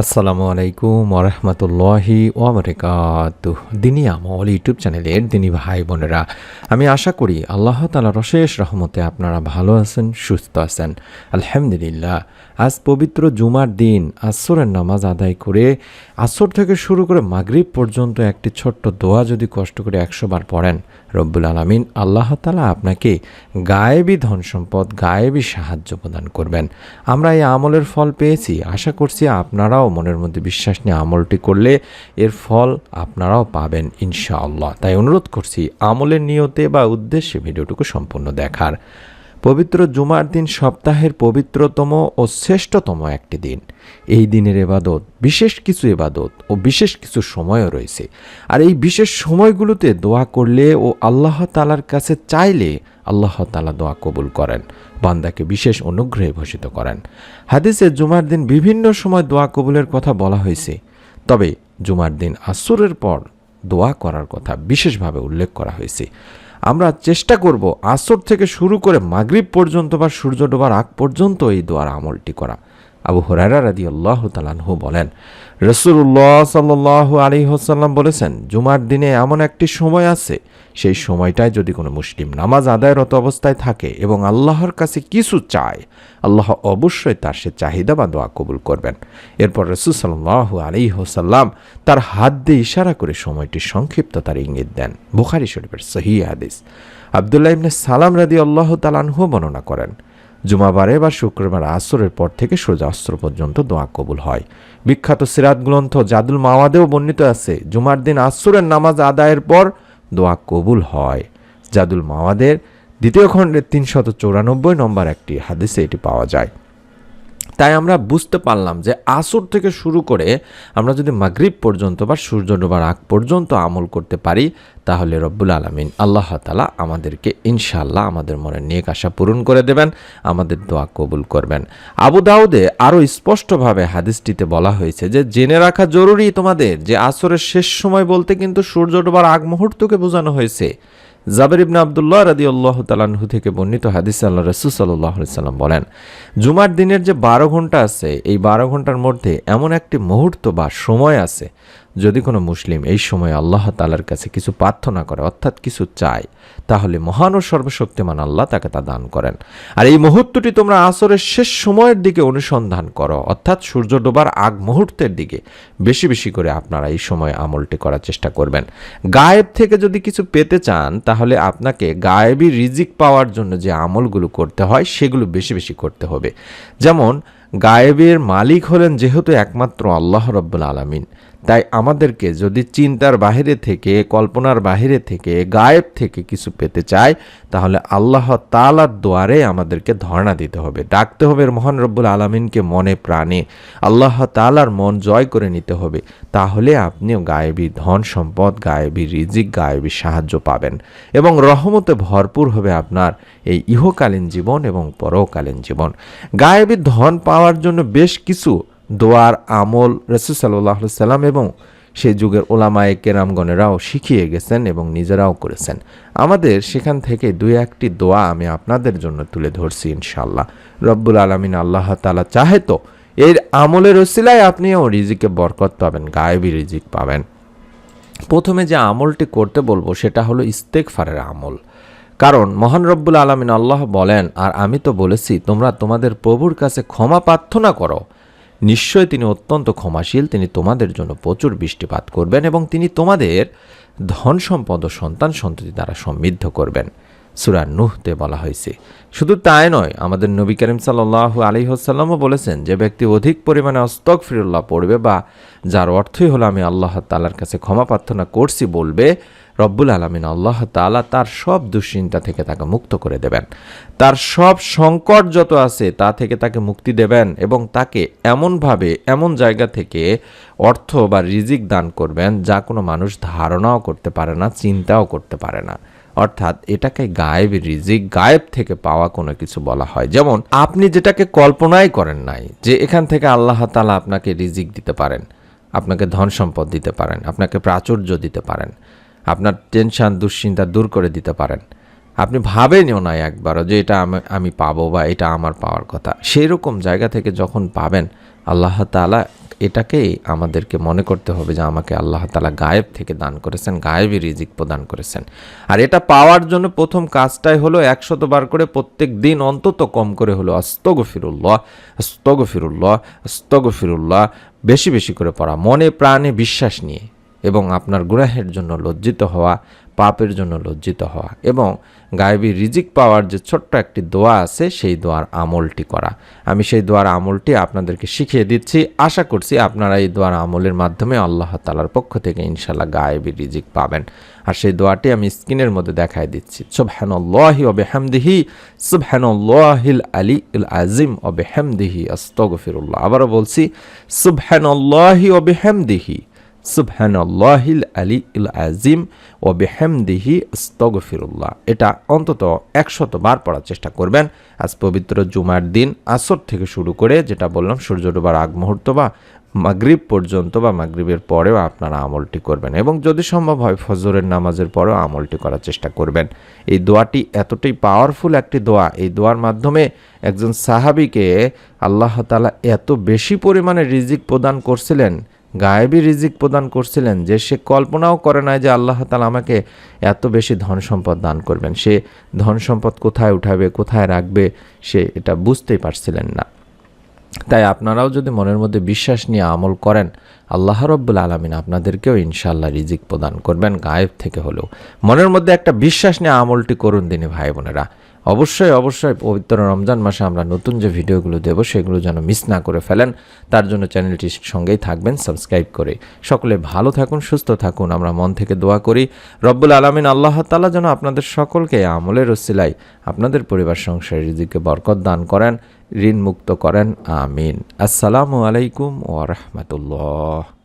আসসালামু আলাইকুম ওরহমতুল্লাহি ওবরকাত দিনী আমল ইউটিউব চ্যানেলের দিনী ভাই বোনেরা, আমি আশা করি আল্লাহ তালার অশেষ রহমতে আপনারা ভালো আছেন, সুস্থ আছেন। আলহামদুলিল্লাহ, আজ পবিত্র জুমার দিন, আসরের নামাজ আদায় করে, আসর থেকে শুরু করে মাগরিব পর্যন্ত একটি ছোট্ট দোয়া যদি কষ্ট করে একশো বার পড়েন, রব্বুল আলমিন আল্লাহ তালা আপনাকে গায়েবী ধন সম্পদ, গায়েবী সাহায্য প্রদান করবেন। আমরা এই আমলের ফল পেয়েছি। আশা করছি আপনারাও মনের মধ্যে বিশ্বাস নিয়ে আমলটি করলে এর ফল আপনারাও পাবেন, ইনশাআল্লাহ। তাই অনুরোধ করছি আমলের নিয়তে বা উদ্দেশ্যে ভিডিওটুকু সম্পূর্ণ দেখার। পবিত্র জুমার দিন সপ্তাহের পবিত্রতম ও শ্রেষ্ঠতম একটি দিন। এই দিনের এবাদত, বিশেষ কিছু এবাদত ও বিশেষ কিছু সময়ও রয়েছে। আর এই বিশেষ সময়গুলোতে দোয়া করলে ও আল্লাহ তালার কাছে চাইলে আল্লাহ তালা দোয়া কবুল করেন, বান্দাকে বিশেষ অনুগ্রহে ভূষিত করেন। হাদিসে জুমার দিন বিভিন্ন সময় দোয়া কবুলের কথা বলা হয়েছে। তবে জুমার দিন আসরের পর দোয়া করার কথা বিশেষভাবে উল্লেখ করা হয়েছে। আমরা চেষ্টা করব আসর থেকে শুরু করে মাগরিব পর্যন্ত বা সূর্য ডোবার আগ পর্যন্ত এই দোয়ার আমলটি করা। আবু হরারা রাদি আল্লাহ তালানহু বলেন রসুল্লাহ সাল্লাহ আলী হোসাল্লাম বলেছেন, জুমার দিনে এমন একটি সময় আছে, সেই সময়টায় যদি কোনো মুসলিম নামাজ আদায়রত অবস্থায় থাকে এবং আল্লাহর কাছে কিছু চায়, আল্লাহ অবশ্যই তার সে চাহিদা বা দোয়া কবুল করবেন। এরপর রসুল সাল্লাহ আলী হোসাল্লাম তার হাত দিয়ে ইশারা করে সময়টি সংক্ষিপ্ততার ইঙ্গিত দেন। বুখারি শরীফের সহি হাদিস। আবদুল্লাহ ইবনে সালাম রাদি আল্লাহ তালানহু বর্ণনা করেন জুমাবারে বা শুক্রবার আসরের পর থেকে সূর্যাস্ত্র পর্যন্ত দোয়া কবুল হয়। বিখ্যাত সিরাত গ্রন্থ জাদুল মাওয়াদেও বর্ণিত আছে, জুমার দিন আসরের নামাজ আদায়ের পর দোয়া কবুল হয়। জাদুল মাওয়াদের দ্বিতীয় খণ্ডের তিনশত চৌরানব্বই নম্বর একটি হাদিসে এটি পাওয়া যায়। তাই আমরা বুঝতে পারলাম যে আসর থেকে শুরু করে আমরা যদি মাগরিব পর্যন্ত বা সূর্য ডোবার আগ পর্যন্ত আমল করতে পারি, তাহলে রব্বুল আলমিন আল্লাহ তালা আমাদেরকে ইনশাল্লাহ আমাদের মনে নিয়ে আশা পূরণ করে দেবেন, আমাদের দোয়া কবুল করবেন। আবু দাউদে আরও স্পষ্টভাবে হাদিসটিতে বলা হয়েছে যে, জেনে রাখা জরুরি তোমাদের যে আসরের শেষ সময় বলতে কিন্তু সূর্য ডোবার আগ মুহূর্তকে বোঝানো হয়েছে। জাবের ইবনা আবদুল্লাহ রাদি আল্লাহ তালাহু থেকে বর্ণিত হাদিস আল্লাহ রসুল সাল্লাহ সাল্লাম বলেন, জুমার দিনের যে বারো ঘণ্টা আছে, এই বারো ঘণ্টার মধ্যে এমন একটি মুহূর্ত বা সময় আছে যদি কোনো মুসলিম এই সময় আল্লাহ তালার কাছে কিছু প্রার্থনা করে, অর্থাৎ কিছু চায়, তাহলে মহান ও সর্বশক্তিমান আল্লাহ তাকে তা দান করেন। আর এই মুহূর্তটি তোমরা আসরের শেষ সময়ের দিকে অনুসন্ধান করো, অর্থাৎ সূর্য ডোবার আগ মুহূর্তের দিকে। বেশি বেশি করে আপনারা এই সময় আমলটি করার চেষ্টা করবেন। গায়েব থেকে যদি কিছু পেতে চান, তাহলে আপনাকে গায়েবী রিজিক পাওয়ার জন্য যে আমলগুলো করতে হয়, সেগুলো বেশি বেশি করতে হবে। যেমন, গায়েবের মালিক হলেন যেহেতু একমাত্র আল্লাহ রব্বুল আলমিন। তাই আমাদেরকে যদি চিন্তার বাহিরে থেকে, কল্পনার বাহিরে থেকে, গায়েব থেকে কিছু পেতে চায়, তাহলে আল্লাহ তালার দোয়ারে আমাদেরকে ধর্ণা দিতে হবে। ডাকতে হবে মহান রব্বুল আলমিনকে মনে প্রাণে। আল্লাহ তালার মন জয় করে নিতে হবে। তাহলে আপনিও গায়েবী ধন সম্পদ, গায়েবী রিজিক, গায়েবী সাহায্য পাবেন এবং রহমতে ভরপুর হবে আপনার এই ইহকালীন জীবন এবং পরকালীন জীবন। গায়েবী ধন পাওয়ার জন্য বেশ কিছু দোয়ার আমল রসুল সাল্লাহ সাল্লাম এবং সে যুগের ওলামায়ে কেরামগণেরাও শিখিয়ে গেছেন এবং নিজেরাও করেছেন। আমাদের সেখান থেকে দুই একটি দোয়া আমি আপনাদের জন্য তুলে ধরছি ইনশাল্লাহ রব্বুল আলমিন আল্লাহ তালা চাহে তো এর আমলের ওসিলায় আপনিও রিজিকে বরকত পাবেন, গায়েবী রিজিক পাবেন। প্রথমে যে আমলটি করতে বলব সেটা হলো ইস্তেকফারের আমল। কারণ মহান রব্বুল আলমিন আল্লাহ বলেন, আর আমি তো বলেছি, তোমরা তোমাদের প্রভুর কাছে ক্ষমা প্রার্থনা করো। নিশ্চয় তিনি অত্যন্ত ক্ষমাশীল, তিনি তোমাদের জন্য প্রচুর বৃষ্টিপাত করবেন এবং তিনি তোমাদের ধন সম্পদ ও সন্তান সন্ততি দ্বারা সমৃদ্ধ করবেন। সুরা নুহতে বলা হয়েছে। শুধু তাই নয়, আমাদের নবী করিম সাল্লাহ আলী হাসাল্লামও বলেছেন, যে ব্যক্তি অধিক পরিমাণে অস্তক ফিরুল্লাহ পড়বে বা যার অর্থই হলো আমি আল্লাহ তালার কাছে ক্ষমা প্রার্থনা করছি বলবে, রব্বুল আলমিন আল্লাহ তালা তার সব দুশ্চিন্তা থেকে তাকে মুক্ত করে দেবেন। তার সব সংকট যত আছে তা থেকে তাকে মুক্তি দেবেন এবং তাকে এমনভাবে, এমন জায়গা থেকে অর্থ বা রিজিক দান করবেন যা কোনো মানুষ ধারণাও করতে পারে না, চিন্তাও করতে পারে না। অর্থাৎ এটাকে গায়েব রিজিক, গায়েব থেকে পাওয়া কোনো কিছু বলা হয়। যেমন, আপনি যেটাকে কল্পনাই করেন নাই, যে এখান থেকে আল্লাহ তালা আপনাকে রিজিক দিতে পারেন, আপনাকে ধন সম্পদ দিতে পারেন, আপনাকে প্রাচুর্য দিতে পারেন, আপনার টেনশন, দুশ্চিন্তা দূর করে দিতে পারেন। আপনি ভাবেনও না একবারও যে এটা আমি আমি পাবো বা এটা আমার পাওয়ার কথা। সেই রকম জায়গা থেকে যখন পাবেন, আল্লাহ তালা এটাকেই আমাদেরকে মনে করতে হবে যে আমাকে আল্লাহ তালা গায়েব থেকে দান করেছেন গায়েবই রিজিক প্রদান করেছেন। আর এটা পাওয়ার জন্য প্রথম কাজটাই হলো একশতবার করে প্রত্যেক দিন অন্তত কম করে হলো আস্তগফিরুল্লাহ আস্তগফিরুল্লাহ আস্তগফিরুল্লাহ, বেশি বেশি করে পড়া, মনে প্রাণে বিশ্বাস নিয়ে। এবং আপনার গুনাহের জন্য লজ্জিত হওয়া, পাপের জন্য লজ্জিত হওয়া এবং গায়েবী রিজিক পাওয়ার যে ছোট্ট একটি দোয়া আছে, সেই দোয়ার আমলটি করা। আমি সেই দোয়ার আমলটি আপনাদেরকে শিখিয়ে দিচ্ছি। আশা করছি আপনারা এই দোয়ার আমলের মাধ্যমে আল্লাহ তালার পক্ষ থেকে ইনশাল্লাহ গায়েবী রিজিক পাবেন। আর সেই দোয়াটি আমি স্ক্রিনের মধ্যে দেখাই দিচ্ছি। সুবহানাল্লাহি ওয়া বিহামদিহি, সুবহানাল্লাহিল আলী উল আজিম ওয়া বিহামদিহি আস্তাগফিরুল্লাহ। আবারও বলছি, সুবহানাল্লাহি ওয়া বিহামদিহি। সুবহানাল্লাহিল আলী ইল আজিম ও বেহেমদিহি স্তগফিরুল্লাহ এটা অন্তত একশত বার পড়ার চেষ্টা করবেন। আজ পবিত্র জুমার দিন, আসর থেকে শুরু করে যেটা বললাম, সূর্য ডোবার আগ মুহূর্ত বা মাগরিব পর্যন্ত বা মাগরিবের পরেও আপনারা আমলটি করবেন এবং যদি সম্ভব হয় ফজরের নামাজের পরেও আমলটি করার চেষ্টা করবেন। এই দোয়াটি এতটাই পাওয়ারফুল একটি দোয়া। এই দোয়ার মাধ্যমে একজন সাহাবিকে আল্লাহ তালা এত বেশি পরিমাণে রিজিক প্রদান করছিলেন গায়েবী রিজিক প্রদান করছিলেন যে সে কল্পনাও করে নাই যে আল্লাহ তালা আমাকে এত বেশি ধন সম্পদ দান করবেন। সে ধন সম্পদ কোথায় উঠাবে, কোথায় রাখবে, সে এটা বুঝতেই পারছিলেন না। তাই আপনারাও যদি মনের মধ্যে বিশ্বাস নিয়ে আমল করেন, আল্লাহ রব্বুল আলমিন আপনাদেরকেও ইনশাল্লাহ রিজিক প্রদান করবেন গায়েব থেকে হলেও। মনের মধ্যে একটা বিশ্বাস নিয়ে আমলটি করুন দিনে ভাই বোনেরা অবশ্যই অবশ্যই পবিত্র রমজান মাসে আমরা নতুন যে ভিডিওগুলো দেব সেগুলো যেন মিস না করে ফেলেন, তার জন্য চ্যানেলটির সঙ্গেই থাকবেন সাবস্ক্রাইব করে। সকলে ভালো থাকুন, সুস্থ থাকুন, আমরা মন থেকে দোয়া করি। রব্বুল আলমিন আল্লাহ তালা যেন আপনাদের সকলকে আমলের ওসিলাই আপনাদের পরিবার, সংসারের দিকে বরকত দান করেন ঋণ মুক্ত করেন, আমিন। আসসালামু আলাইকুম ওয়া রাহমাতুল্লাহ।